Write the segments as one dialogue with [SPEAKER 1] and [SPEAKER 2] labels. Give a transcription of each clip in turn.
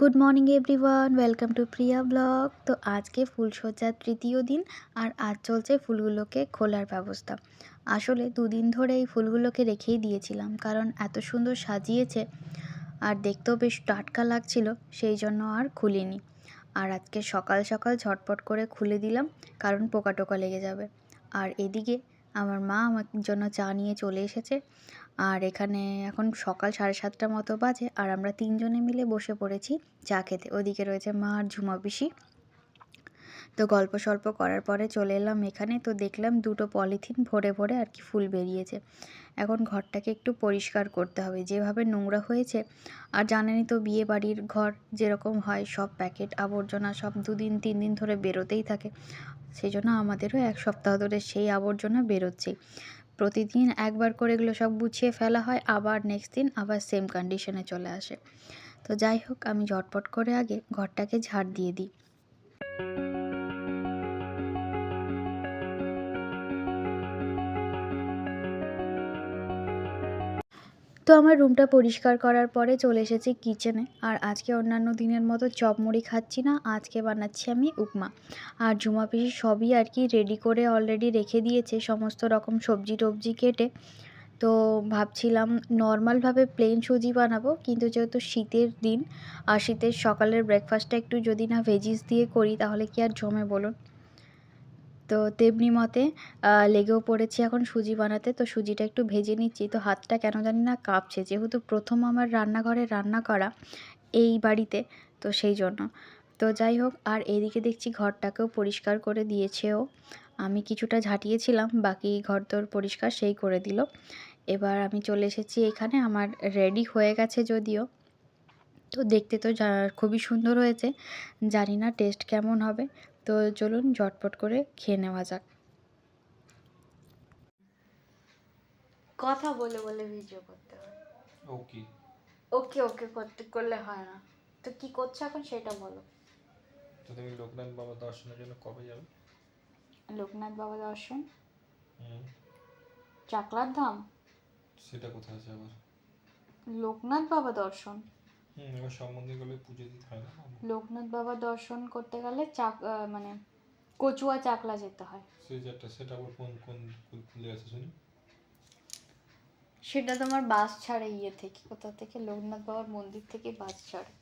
[SPEAKER 1] Good morning everyone welcome to Priya blog তো আজকে ফুলসজ্জার তৃতীয় দিন আর আজ চলছে ফুলগুলোকে খোলার ব্যবস্থা। আসলে দুদিন ধরে এই ফুলগুলোকে রেখেই দিয়েছিলাম, কারণ এত সুন্দর সাজিয়েছে আর দেখতেও বেশ টাটকা লাগছিল, সেই জন্য আর খুলিনি। আর আজকে সকাল সকাল ঝটপট করে খুলে দিলাম, কারণ পোকা টোকা লেগে যাবে। আর এদিকে আমার মা আমার জন্য চা নিয়ে চলে এসেছে। আর এখানে এখন সকাল সাড়ে সাতটা মতো বাজে আর আমরা তিনজনে মিলে বসে পড়েছি চা খেতে। ওদিকে রয়েছে মা আর ঝুমা পিসি। তো গল্প সল্প করার পরে চলে এলাম এখানে। তো দেখলাম দুটো পলিথিন ভরে ভরে আর কি ফুল বেরিয়েছে। এখন ঘরটাকে একটু পরিষ্কার করতে হবে। যেভাবে নোংরা হয়েছে আর জানেনই তো বিয়ে বাড়ির ঘর যেরকম হয়, সব প্যাকেট আবর্জনা সব দুদিন তিন দিন ধরে বেরোতেই থাকে। সেই জন্য আমাদেরও এক সপ্তাহ ধরে সেই আবর্জনা বেরোচ্ছে প্রতিদিন একবার করে এগুলো সব গুছিয়ে ফেলা হয়, আবার নেক্সট দিন আবার সেম কন্ডিশনে চলে আসে। তো যাই হোক, আমি ঝটপট করে আগে ঘরটাকে ঝাড় দিয়ে দিই। তো আমার রুমটা পরিষ্কার করার পরে চলে এসেছি কিচেনে। আর আজকে অন্যান্য দিনের মতো চপ মুড়ি খাচ্ছি না, আজকে বানাচ্ছি আমি উপমা। আর জুমা পিসি সবই আর কি রেডি করে অলরেডি রেখে দিয়েছে সমস্ত রকম সবজি টবজি কেটে। তো ভাবছিলাম নর্মালভাবে প্লেন সুজি বানাবো, কিন্তু যেহেতু শীতের দিন, আর শীতের সকালের ব্রেকফাস্টটা একটু যদি না ভেজিস দিয়ে করি, তাহলে কি আর জমে বলুন? তো তেমনি মতে লেগেও পড়েছি এখন সুজি বানাতে। তো সুজিটা একটু ভেজে নিচ্ছি। তো হাতটা কেন জানি না কাঁপছে। যেহেতু প্রথম আমার রান্নাঘরে রান্না করা এই বাড়িতে, তো সেই জন্য। তো যাই হোক, আর এদিকে দেখছি ঘরটাকেও পরিষ্কার করে দিয়েছেও। আমি কিছুটা ঝাঁটিয়েছিলাম, বাকি ঘর তোর পরিষ্কার সেই করে দিল। এবার আমি চলে এসেছি এখানে, আমার রেডি হয়ে গেছে যদিও। তো দেখতে তো খুবই সুন্দর হয়েছে। জানি না টেস্ট কেমন হবে। তো চলুন ঝটপট করে খেয়ে নেওয়া যাক। কথা বলে বলে ভিডিও করতে হয়
[SPEAKER 2] ওকে।
[SPEAKER 1] ওকে ওকে করতে করলে হয় না। তো কি করছ এখন সেটা বলো।
[SPEAKER 2] তো তুমি লোকনাথ বাবা দর্শনের জন্য কবে যাবে?
[SPEAKER 1] লোকনাথ বাবা দর্শন? চাকলার ধাম?
[SPEAKER 2] সেটা কোথায় আছে আবার?
[SPEAKER 1] লোকনাথ বাবা দর্শন?
[SPEAKER 2] এবার সব মন্দিরগুলো পুজো দিতে হয় না?
[SPEAKER 1] লোকনাথ বাবা দর্শন করতে গেলে চাক মানে কচুয়া চাকলা যেতে হয়।
[SPEAKER 2] সেটা আবার কোন কোন কোন খুলে আছে শুনি?
[SPEAKER 1] সেটা তোমার বাস ছাড়ে ইয়ে থেকে কোথা থেকে? লোকনাথ বাবার মন্দির থেকে বাস ছাড়ে।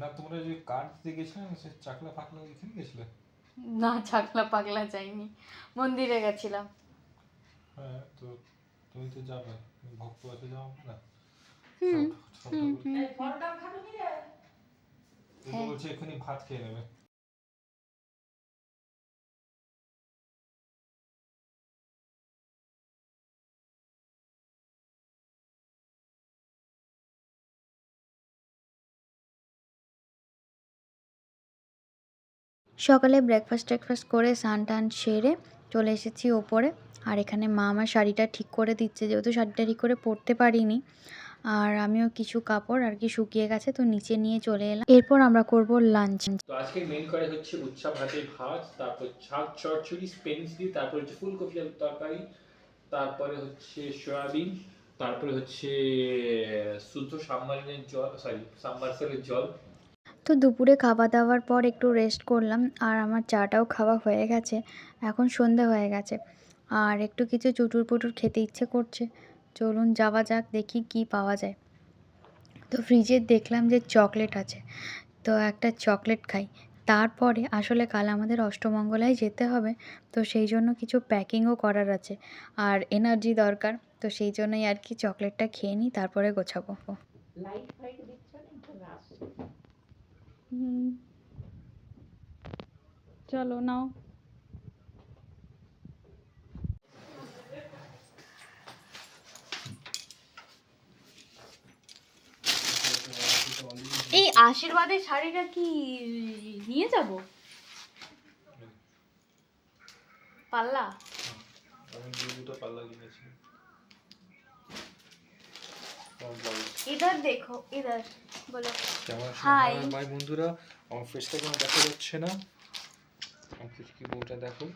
[SPEAKER 2] না তোমরা যে কার্ড দিয়ে গেছিলে সে চাকলা ফাকলা এখানে গেছিলে
[SPEAKER 1] না চাকলা পাগলা যাইনি। মন্দিরে গেছিলাম।
[SPEAKER 2] হ্যাঁ তো তুমি তো যাবে ভক্ত আছে যাও না?
[SPEAKER 1] হ্যাঁ।
[SPEAKER 2] বলছে এক্ষুনি ভাত খেয়ে নেবে।
[SPEAKER 1] সকালে ব্রেকফাস্ট টেকফাস্ট করে স্নান টান সেরে চলে এসেছি ওপরে। আর এখানে মা আমার শাড়িটা ঠিক করে দিচ্ছে, যেহেতু শাড়িটা ঠিক করে পরতে পারিনি। আর আমিও কিছু কাপড় আর কি শুকিয়ে গেছে, তো নিচে নিয়ে চলে এলাম। এরপর আমরা করব লাঞ্চ
[SPEAKER 3] তো আজকে মেন করে হচ্ছে উচ্ছা ভাতের ভাত, তারপর শাক চচ্চড়ি স্পেনিশ দিয়ে, তারপর হচ্ছে ফুলকপি আলুর তরকারি, তারপরে হচ্ছে সয়াবিন, তারপরে হচ্ছে শুদ্ধ সাবমারিনের জল সরি সাবমার্সেলের জল
[SPEAKER 1] তো দুপুরে খাওয়া দাওয়ার পর একটু রেস্ট করলাম, আর আমার চাটাও খাওয়া হয়ে গেছে, এখন সন্ধে হয়ে গেছে। আর একটু কিছু চুটুর পুটুর খেতে ইচ্ছে করছে। চলুন যাওয়া যাক, দেখি কি পাওয়া যায়। তো ফ্রিজে দেখলাম যে চকলেট আছে। তো একটা চকলেট খাই। তারপরে আসলে কাল আমাদের অষ্টমঙ্গলায় যেতে হবে, তো সেই জন্য কিছু প্যাকিংও করার আছে। আর এনার্জি দরকার, তো সেই জন্যই আর কি চকলেটটা খেয়ে নিই, তারপরে গোছাবো। হুম। চলো নাও। এই আশীর্বাদের শাড়িটা কি নিয়ে যাব? পাল্লা?
[SPEAKER 2] আমি দুটো পাল্লা কিনেছি।
[SPEAKER 1] দেখো ইধার বলো।
[SPEAKER 2] কেমন
[SPEAKER 1] Hi.
[SPEAKER 2] ভাই বন্ধুরা আমার ফেসটা কোনো দেখা যাচ্ছে না? কি বউটা দেখো?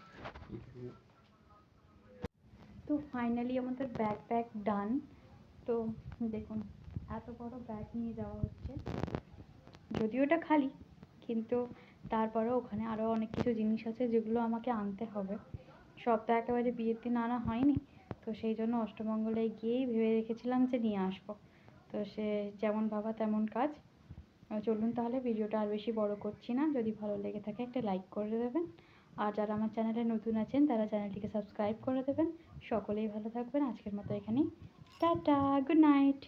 [SPEAKER 1] তো ফাইনালি আমাদের ব্যাগ প্যাক ডান তো দেখুন এত
[SPEAKER 4] বড় ব্যাগ নিয়ে যাওয়া হচ্ছে। যদিও ওটা খালি কিন্তু তারপরেও ওখানে আরও অনেক কিছু জিনিস আছে যেগুলো আমাকে আনতে হবে। সব তো একেবারে বিয়ের দিন আনা হয়নি তো সেই জন্য অষ্টমঙ্গলে গিয়েই ভেবে রেখেছিলাম যে নিয়ে আসব। তো সে যেমন ভাবা তেমন কাজ। চলুন তাহলে ভিডিওটা আর বেশি বড় করছি না। যদি ভালো লেগে থাকে একটা লাইক করে দেবেন। আর যারা আমার চ্যানেলে নতুন আছেন, তারা চ্যানেলটিকে সাবস্ক্রাইব করে দেবেন। সকলেই ভালো থাকবেন। আজকের মতো এখানেই। Tata good night